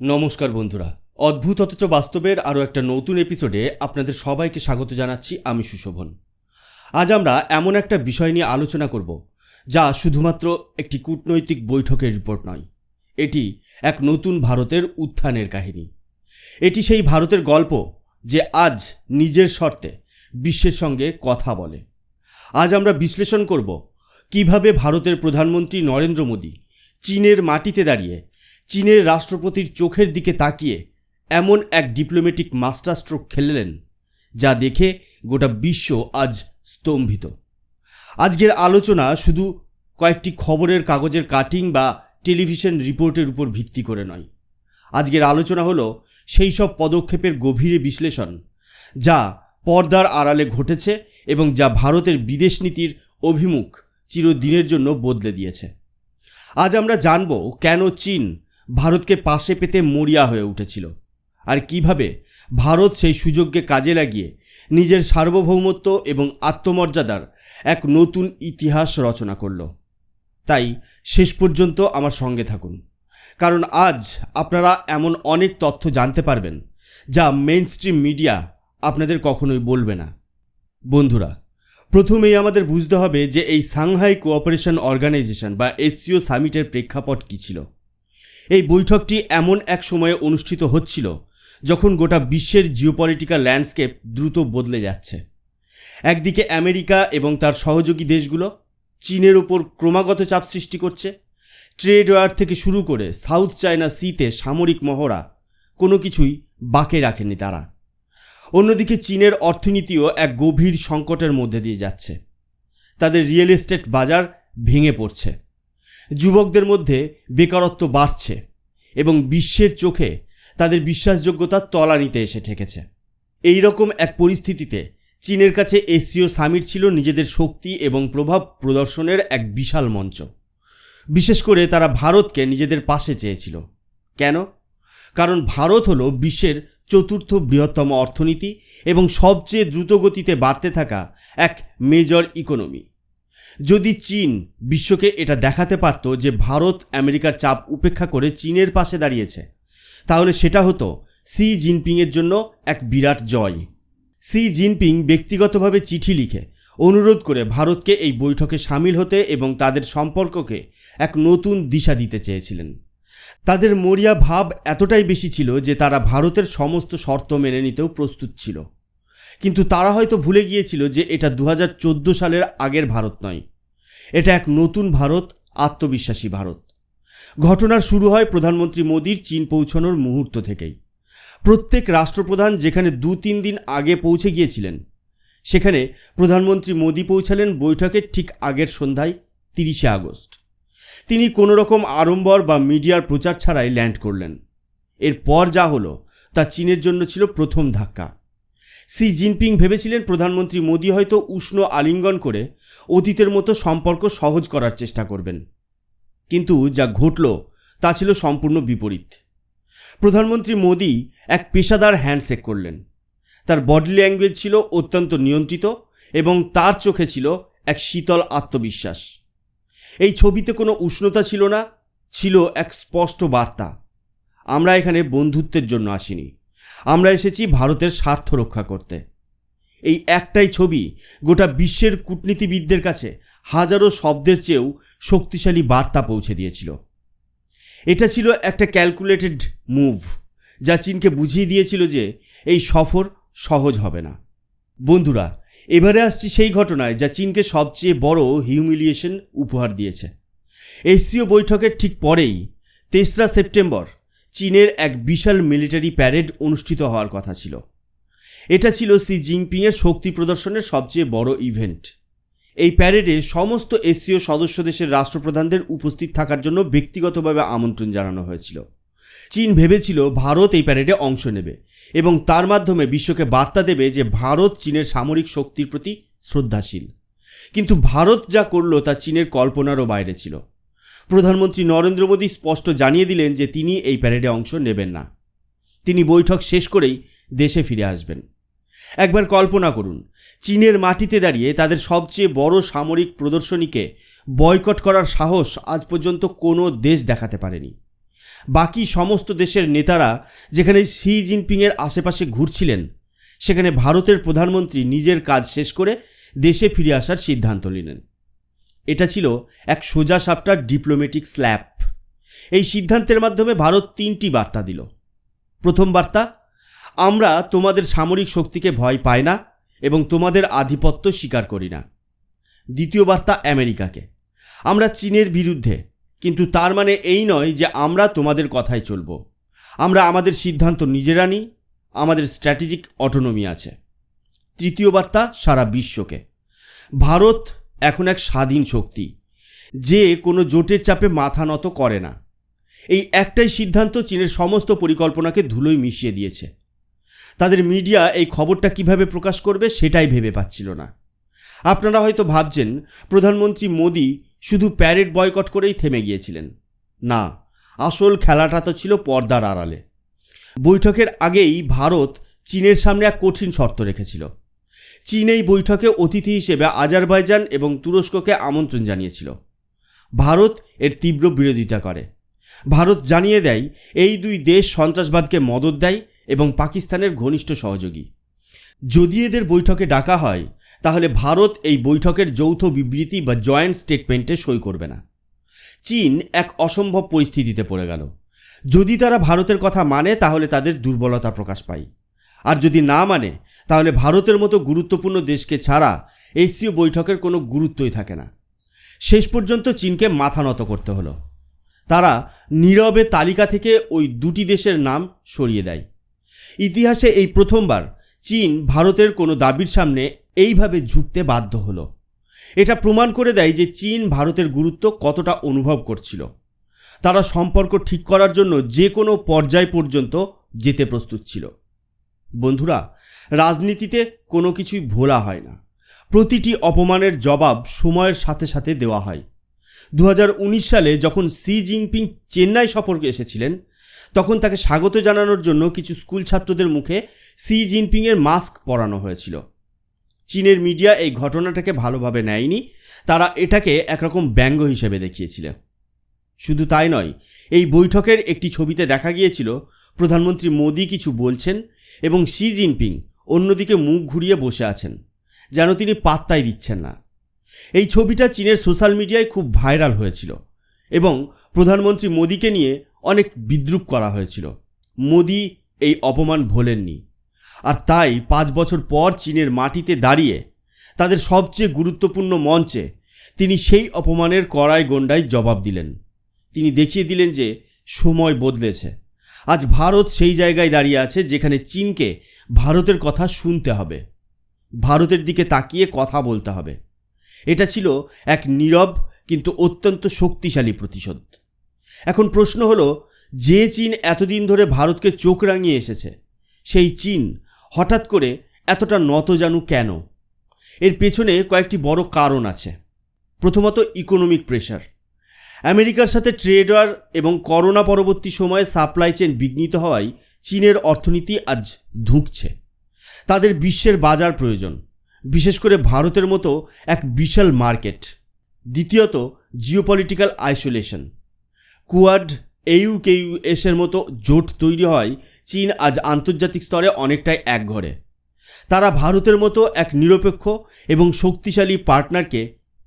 নমস্কার বন্ধুরা। অদ্ভুত অথচ বাস্তবের আরও একটা নতুন এপিসোডে আপনাদের সবাইকে স্বাগত জানাচ্ছি আমি সুশোভন। আজ আমরা এমন একটা বিষয় নিয়ে আলোচনা করব, যা শুধুমাত্র একটি কূটনৈতিক বৈঠকের রিপোর্ট নয়, এটি এক নতুন ভারতের উত্থানের কাহিনী। এটি সেই ভারতের গল্প যে আজ নিজের শর্তে বিশ্বের সঙ্গে কথা বলে। আজ আমরা বিশ্লেষণ করব, কীভাবে ভারতের প্রধানমন্ত্রী নরেন্দ্র মোদী চীনের মাটিতে দাঁড়িয়ে চীনের রাষ্ট্রপতির চোখের দিকে তাকিয়ে এমন এক ডিপ্লোম্যাটিক মাস্টার স্ট্রোক খেললেন, যা দেখে গোটা বিশ্ব আজ স্তম্ভিত। আজকের আলোচনা শুধু কয়েকটি খবরের কাগজের কাটিং বা টেলিভিশন রিপোর্টের উপর ভিত্তি করে নয়। আজকের আলোচনা হলো সেই সব পদক্ষেপের গভীরে বিশ্লেষণ, যা পর্দার আড়ালে ঘটেছে এবং যা ভারতের বিদেশ নীতির অভিমুখ চিরদিনের জন্য বদলে দিয়েছে। আজ আমরা জানব কেন চীন ভারতকে পাশে পেতে মরিয়া হয়ে উঠেছিল। আর কীভাবে? ভারত সেই সুযোগকে কাজে লাগিয়ে নিজের সার্বভৌমত্ব এবং আত্মমর্যাদার এক নতুন ইতিহাস রচনা করল। তাই শেষ পর্যন্ত আমার সঙ্গে থাকুন। কারণ আজ আপনারা এমন অনেক তথ্য জানতে পারবেন যা মেইন স্ট্রিম মিডিয়া আপনাদের কখনোই বলবে না। বন্ধুরা, প্রথমেই আমাদের বুঝতে হবে যে এই সাংহাই কোঅপারেশন অর্গানাইজেশন বা এসসিও সামিটের প্রেক্ষাপট কী ছিল। এই বৈঠকটি এমন এক সময়ে অনুষ্ঠিত হচ্ছিল যখন গোটা বিশ্বের জিওপলিটিক্যাল ল্যান্ডস্কেপ দ্রুত বদলে যাচ্ছে। একদিকে আমেরিকা এবং তার সহযোগী দেশগুলো চীনের ওপর ক্রমাগত চাপ সৃষ্টি করছে। ট্রেড ওয়ার থেকে শুরু করে সাউথ চায়না সিতে সামরিক মহড়া কোনো কিছুই বাকে রাখেনি তারা। অন্যদিকে চীনের অর্থনীতিও এক গভীর সংকটের মধ্যে দিয়ে যাচ্ছে। তাদের রিয়েল এস্টেট বাজার ভেঙে পড়ছে। যুবকদের মধ্যে বেকারত্ব বাড়ছে এবং বিশ্বের চোখে তাদের বিশ্বাসযোগ্যতা তলানিতে এসে ঠেকেছে। এই রকম এক পরিস্থিতিতে চীনের কাছে এসিও সামিট ছিল নিজেদের শক্তি এবং প্রভাব প্রদর্শনের এক বিশাল মঞ্চ। বিশেষ করে তারা ভারতকে নিজেদের পাশে চেয়েছিল। কেন? কারণ ভারত হলো বিশ্বের চতুর্থ বৃহত্তম অর্থনীতি এবং সবচেয়ে দ্রুতগতিতে বাড়তে থাকা এক মেজর ইকোনমি। যদি চীন বিশ্বকে এটা দেখাতে পারত যে ভারত আমেরিকার চাপ উপেক্ষা করে চীনের পাশে দাঁড়িয়েছে, তাহলে সেটা হতো সি জিনপিংয়ের জন্য এক বিরাট জয়। সি জিনপিং ব্যক্তিগতভাবে চিঠি লিখে অনুরোধ করে ভারতকে এই বৈঠকে সামিল হতে এবং তাদের সম্পর্ককে এক নতুন দিশা দিতে চেয়েছিলেন। তাদের মরিয়া ভাব এতটাই বেশি ছিল যে তারা ভারতের সমস্ত শর্ত মেনে নিতেও প্রস্তুত ছিল। কিন্তু তারা হয়তো ভুলে গিয়েছিল যে এটা দু হাজার চোদ্দ সালের আগের ভারত নয়। এটা এক নতুন ভারত, আত্মবিশ্বাসী ভারত। ঘটনার শুরু হয় প্রধানমন্ত্রী মোদীর চীন পৌঁছানোর মুহূর্ত থেকেই। প্রত্যেক রাষ্ট্রপ্রধান যেখানে দু তিন দিন আগে পৌঁছে গিয়েছিলেন, সেখানে প্রধানমন্ত্রী মোদী পৌঁছালেন বৈঠকের ঠিক আগের সন্ধ্যায়, তিরিশে আগস্ট। তিনি কোনো রকম আড়ম্বর বা মিডিয়ার প্রচার ছাড়াই ল্যান্ড করলেন। এরপর যা হলো, তা চীনের জন্য ছিল প্রথম ধাক্কা। সি জিনপিং ভেবেছিলেন প্রধানমন্ত্রী মোদী হয়তো উষ্ণ আলিঙ্গন করে অতীতের মতো সম্পর্ক সহজ করার চেষ্টা করবেন। কিন্তু যা ঘটল, তা ছিল সম্পূর্ণ বিপরীত। প্রধানমন্ত্রী মোদী এক পেশাদার হ্যান্ডশেক করলেন। তার বডি ল্যাঙ্গুয়েজ ছিল অত্যন্ত নিয়ন্ত্রিত এবং তার চোখে ছিল এক শীতল আত্মবিশ্বাস। এই ছবিতে কোনো উষ্ণতা ছিল না, ছিল এক স্পষ্ট বার্তা। আমরা এখানে বন্ধুত্বের জন্য আসিনি। আমরা এসেছি ভারতের স্বার্থ রক্ষা করতে। এই একটাই ছবি গোটা বিশ্বের কূটনীতিবিদদের কাছে হাজারো শব্দের চেয়েও শক্তিশালী বার্তা পৌঁছে দিয়েছিল। এটা ছিল একটা ক্যালকুলেটেড মুভ যা চীনকে বুঝিয়ে দিয়েছিল যে এই সফর সহজ হবে না। বন্ধুরা, এবারে আসছি সেই ঘটনায় যা চীনকে সবচেয়ে বড় হিউমিলিয়েশন উপহার দিয়েছে। এসসিও বৈঠকের ঠিক পরেই, তেসরা সেপ্টেম্বর চীনের এক বিশাল মিলিটারি প্যারেড অনুষ্ঠিত হওয়ার কথা ছিল। এটা ছিল সি জিনপিংয়ের শক্তি প্রদর্শনের সবচেয়ে বড় ইভেন্ট এই প্যারেডে সমস্ত এসসিও সদস্য দেশের রাষ্ট্রপ্রধানদের উপস্থিত থাকার জন্য ব্যক্তিগতভাবে আমন্ত্রণ জানানো হয়েছিল। চীন ভেবেছিল ভারত এই প্যারেডে অংশ নেবে এবং তার মাধ্যমে বিশ্বকে বার্তা দেবে যে ভারত চীনের সামরিক শক্তির প্রতি শ্রদ্ধাশীল। কিন্তু ভারত যা করল তা চীনের কল্পনারও বাইরে ছিল। প্রধানমন্ত্রী নরেন্দ্র মোদী স্পষ্ট জানিয়ে দিলেন যে তিনি এই প্যারেডে অংশ নেবেন না। তিনি বৈঠক শেষ করেই দেশে ফিরে আসবেন। একবার কল্পনা করুন, চীনের মাটিতে দাঁড়িয়ে তাদের সবচেয়ে বড় সামরিক প্রদর্শনীকে বয়কট করার সাহস আজ পর্যন্ত কোনো দেশ দেখাতে পারেনি। বাকি সমস্ত দেশের নেতারা যেখানে শি জিনপিংয়ের আশেপাশে ঘুরছিলেন, সেখানে ভারতের প্রধানমন্ত্রী নিজের কাজ শেষ করে দেশে ফিরে আসার সিদ্ধান্ত নিলেন। এটা ছিল এক সোজা সাপটার ডিপ্লোম্যাটিক স্ল্যাপ এই সিদ্ধান্তের মাধ্যমে ভারত তিনটি বার্তা দিল। প্রথম বার্তা, আমরা তোমাদের সামরিক শক্তিকে ভয় পাই না এবং তোমাদের আধিপত্য স্বীকার করি না। দ্বিতীয় বার্তা, আমেরিকাকে। আমরা চীনের বিরুদ্ধে, কিন্তু তার মানে এই নয় যে আমরা তোমাদের কথায় চলব। আমরা আমাদের সিদ্ধান্ত নিজেরা নিই, আমাদের স্ট্র্যাটেজিক অটোনমি আছে। তৃতীয় বার্তা, সারা বিশ্বকে। ভারত এখন এক স্বাধীন শক্তি, যে কোনো জোটের চাপে মাথা নত করে না। এই একটাই সিদ্ধান্ত চীনের সমস্ত পরিকল্পনাকে ধুলোয় মিশিয়ে দিয়েছে। তাদের মিডিয়া এই খবরটা কীভাবে প্রকাশ করবে সেটাই ভেবে পাচ্ছিল না। আপনারা হয়তো ভাবছেন, প্রধানমন্ত্রী মোদি শুধু প্যারেড বয়কট করেই থেমে গিয়েছিলেন। না, আসল খেলাটা তো ছিল পর্দার আড়ালে। বৈঠকের আগেই ভারত চীনের সামনে এক কঠিন শর্ত রেখেছিল। চীন এই বৈঠকে অতিথি হিসেবে আজারবাইজান এবং তুরস্ককে আমন্ত্রণ জানিয়েছিল। ভারত এর তীব্র বিরোধিতা করে। ভারত জানিয়ে দেয়, এই দুই দেশ সন্ত্রাসবাদকে মদত দেয় এবং পাকিস্তানের ঘনিষ্ঠ সহযোগী। যদি এদের বৈঠকে ডাকা হয়, তাহলে ভারত এই বৈঠকের যৌথ বিবৃতি বা জয়েন্ট স্টেটমেন্টে সই করবে না। চীন এক অসম্ভব পরিস্থিতিতে পড়ে গেল। যদি তারা ভারতের কথা মানে তাহলে তাদের দুর্বলতা প্রকাশ পায়। আর যদি না মানে তাহলে ভারতের মতো গুরুত্বপূর্ণ দেশকে ছাড়া এসিও বৈঠকের কোনো গুরুত্বই থাকে না। শেষ পর্যন্ত চীনকে মাথা নত করতে হলো। তারা নীরবে তালিকা থেকে ওই দুটি দেশের নাম সরিয়ে দেয়। ইতিহাসে এই প্রথমবার চীন ভারতের কোনো দাবির সামনে এইভাবে ঝুঁকতে বাধ্য হলো। এটা প্রমাণ করে দেয় যে চীন ভারতের গুরুত্ব কতটা অনুভব করছিল। তারা সম্পর্ক ঠিক করার জন্য যে কোনো পর্যায় পর্যন্ত যেতে প্রস্তুত ছিল। বন্ধুরা রাজনীতিতে কোনো কিছুই ভোলা হয় না। প্রতিটি অপমানের জবাব সময়ের সাথে সাথে দেওয়া হয়। দু হাজার উনিশ সালে যখন সি জিনপিং চেন্নাই সফরকে এসেছিলেন, তখন তাকে স্বাগত জানানোর জন্য কিছু স্কুল ছাত্রদের মুখে সি জিনপিংয়ের মাস্ক পরানো হয়েছিল। চীনের মিডিয়া এই ঘটনাটাকে ভালোভাবে নেয়নি, তারা এটাকে একরকম ব্যঙ্গ হিসেবে দেখিয়েছিল। শুধু তাই নয়, এই বৈঠকের একটি ছবিতে দেখা গিয়েছিল, প্রধানমন্ত্রী মোদি কিছু বলছেন এবং শি জিনপিং অন্যদিকে মুখ ঘুরিয়ে বসে আছেন, যেন তিনি পাত্তাই দিচ্ছেন না। এই ছবিটা চীনের সোশ্যাল মিডিয়ায় খুব ভাইরাল হয়েছিল এবং প্রধানমন্ত্রী মোদীকে নিয়ে অনেক বিদ্রুপ করা হয়েছিল। মোদি এই অপমান ভোলেননি। আর তাই পাঁচ বছর পর চীনের মাটিতে দাঁড়িয়ে তাদের সবচেয়ে গুরুত্বপূর্ণ মঞ্চে তিনি সেই অপমানের কড়াই গন্ডায় জবাব দিলেন। তিনি দেখিয়ে দিলেন যে সময় বদলেছে। আজ ভারত সেই জায়গায় দাঁড়িয়ে আছে যেখানে চীনকে ভারতের কথা শুনতে হবে। ভারতের দিকে তাকিয়ে কথা বলতে হবে। এটা ছিল এক নীরব কিন্তু অত্যন্ত শক্তিশালী প্রতিশোধ। এখন প্রশ্ন হলো, যে চীন এতদিন ধরে ভারতকে চোখ রাঙিয়ে এসেছে, সেই চীন হঠাৎ করে এতটা নত নতজানু কেন? এর পেছনে কয়েকটি বড় কারণ আছে। প্রথমত ইকোনমিক প্রেশার আমেরিকার সাথে ট্রেড ওয়ার এবং করোনা পরবর্তী সময়ে সাপ্লাই চেন বিঘ্নিত হওয়ায় চীনের অর্থনীতি আজ ধুঁকছে। তাদের বিশ্বের বাজার প্রয়োজন, বিশেষ করে ভারতের মতো এক বিশাল মার্কেট। দ্বিতীয়ত, জিওপলিটিক্যাল আইসোলেশন। কুয়াড এইউ এসের মতো জোট তৈরি হয় চীন আজ আন্তর্জাতিক স্তরে অনেকটাই একঘরে। তারা ভারতের মতো এক নিরপেক্ষ এবং শক্তিশালী পার্টনারকে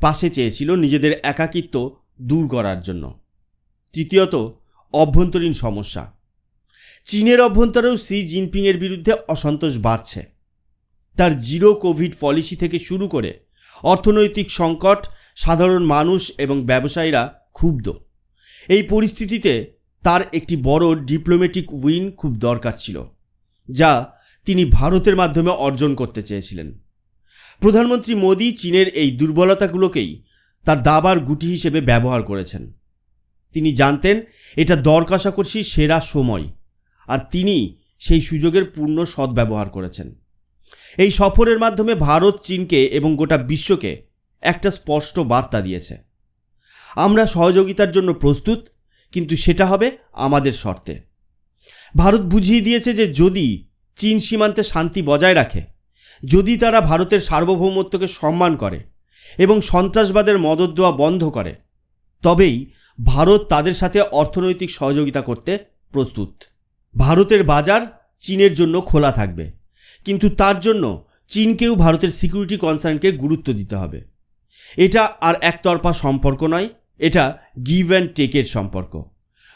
পাশে চেয়েছিল নিজেদের একাকিত্ব দূর করার জন্য। তৃতীয়ত, অভ্যন্তরীণ সমস্যা। চীনের অভ্যন্তরেও সি জিনপিংয়ের বিরুদ্ধে অসন্তোষ বাড়ছে। তার জিরো কোভিড পলিসি থেকে শুরু করে অর্থনৈতিক সংকট, সাধারণ মানুষ এবং ব্যবসায়ীরা ক্ষুব্ধ। এই পরিস্থিতিতে তার একটি বড় ডিপ্লোম্যাটিক উইন খুব দরকার ছিল, যা তিনি ভারতের মাধ্যমে অর্জন করতে চেয়েছিলেন। প্রধানমন্ত্রী মোদী চীনের এই দুর্বলতাগুলোকেই তার দাবার গুটি হিসেবে ব্যবহার করেছেন। তিনি জানতেন, এটা দর কষাকষির সেরা সময়, আর তিনি সেই সুযোগের পূর্ণ সদ্ব্যবহার করেছেন। এই সফরের মাধ্যমে ভারত, চীনকে এবং গোটা বিশ্বকে একটা স্পষ্ট বার্তা দিয়েছে। আমরা সহযোগিতার জন্য প্রস্তুত, কিন্তু সেটা হবে আমাদের শর্তে। ভারত বুঝিয়ে দিয়েছে যে যদি চীন সীমান্তে শান্তি বজায় রাখে, যদি তারা ভারতের সার্বভৌমত্বকে সম্মান করে এবং সন্ত্রাসবাদের মদত দেওয়া বন্ধ করে। তবেই ভারত তাদের সাথে অর্থনৈতিক সহযোগিতা করতে প্রস্তুত। ভারতের বাজার চীনের জন্য খোলা থাকবে। কিন্তু তার জন্য চীনকেও ভারতের সিকিউরিটি কনসার্নকে গুরুত্ব দিতে হবে। এটা আর একতরফা সম্পর্ক নয়, এটা গিভ অ্যান্ড টেকের সম্পর্ক।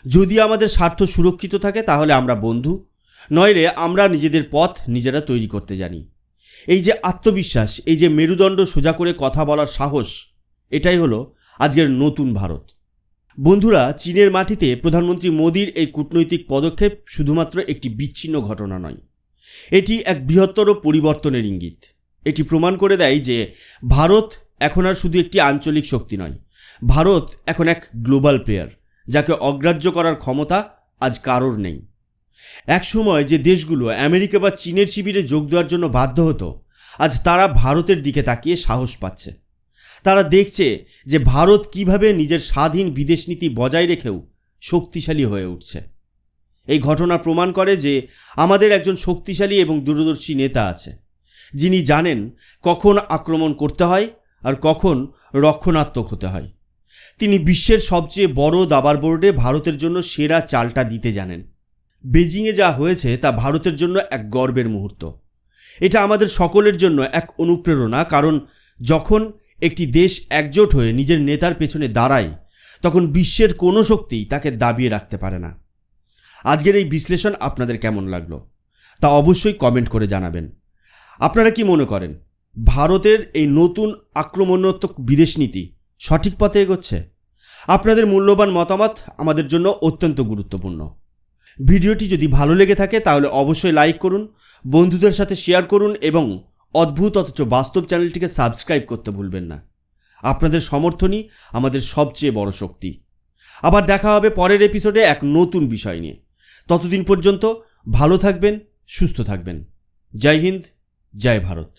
যদি আমাদের স্বার্থ সুরক্ষিত থাকে, তাহলে আমরা বন্ধু। নইলে আমরা নিজেদের পথ নিজেরা তৈরি করতে জানি। এই যে আত্মবিশ্বাস, এই যে মেরুদণ্ড সোজা করে কথা বলার সাহস, এটাই হলো আজকের নতুন ভারত। বন্ধুরা, চীনের মাটিতে প্রধানমন্ত্রী মোদীর এই কূটনৈতিক পদক্ষেপ শুধুমাত্র একটি বিচ্ছিন্ন ঘটনা নয়। এটি এক বৃহত্তর পরিবর্তনের ইঙ্গিত। এটি প্রমাণ করে দেয় যে ভারত এখন আর শুধু একটি আঞ্চলিক শক্তি নয়, ভারত এখন এক গ্লোবাল প্লেয়ার, যাকে অগ্রাহ্য করার ক্ষমতা আজ কারোর নেই। এক সময় যে দেশগুলো আমেরিকা বা চীনের শিবিরে যোগ দেওয়ার জন্য বাধ্য হতো, আজ তারা ভারতের দিকে তাকিয়ে সাহস পাচ্ছে। তারা দেখছে যে ভারত কীভাবে নিজের স্বাধীন বিদেশ নীতি বজায় রেখেও শক্তিশালী হয়ে উঠছে। এই ঘটনা প্রমাণ করে যে আমাদের একজন শক্তিশালী এবং দূরদর্শী নেতা আছে, যিনি জানেন কখন আক্রমণ করতে হয় আর কখন রক্ষণাত্মক হতে হয়। তিনি বিশ্বের সবচেয়ে বড় দাবার বোর্ডে ভারতের জন্য সেরা চালটা দিতে জানেন। বেজিংয়ে যা হয়েছে তা ভারতের জন্য এক গর্বের মুহূর্ত। এটা আমাদের সকলের জন্য এক অনুপ্রেরণা, কারণ যখন একটি দেশ একজোট হয়ে নিজের নেতার পেছনে দাঁড়ায়, তখন বিশ্বের কোনো শক্তি তাকে দাবিয়ে রাখতে পারে না। আজকের এই বিশ্লেষণ আপনাদের কেমন লাগল? তা অবশ্যই কমেন্ট করে জানাবেন। আপনারা কি মনে করেন, ভারতের এই নতুন আক্রমণাত্মক বিদেশ নীতি সঠিক পথে এগোচ্ছে? আপনাদের মূল্যবান মতামত আমাদের জন্য অত্যন্ত গুরুত্বপূর্ণ। ভিডিওটি যদি ভালো লেগে থাকে, তাহলে অবশ্যই লাইক করুন, বন্ধুদের সাথে শেয়ার করুন এবং অদ্ভুত অথচ বাস্তব চ্যানেলটিকে সাবস্ক্রাইব করতে ভুলবেন না। আপনাদের সমর্থনই আমাদের সবচেয়ে বড় শক্তি। আবার দেখা হবে পরের এপিসোডে এক নতুন বিষয় নিয়ে। ততদিন পর্যন্ত ভালো থাকবেন, সুস্থ থাকবেন। জয় হিন্দ, জয় ভারত।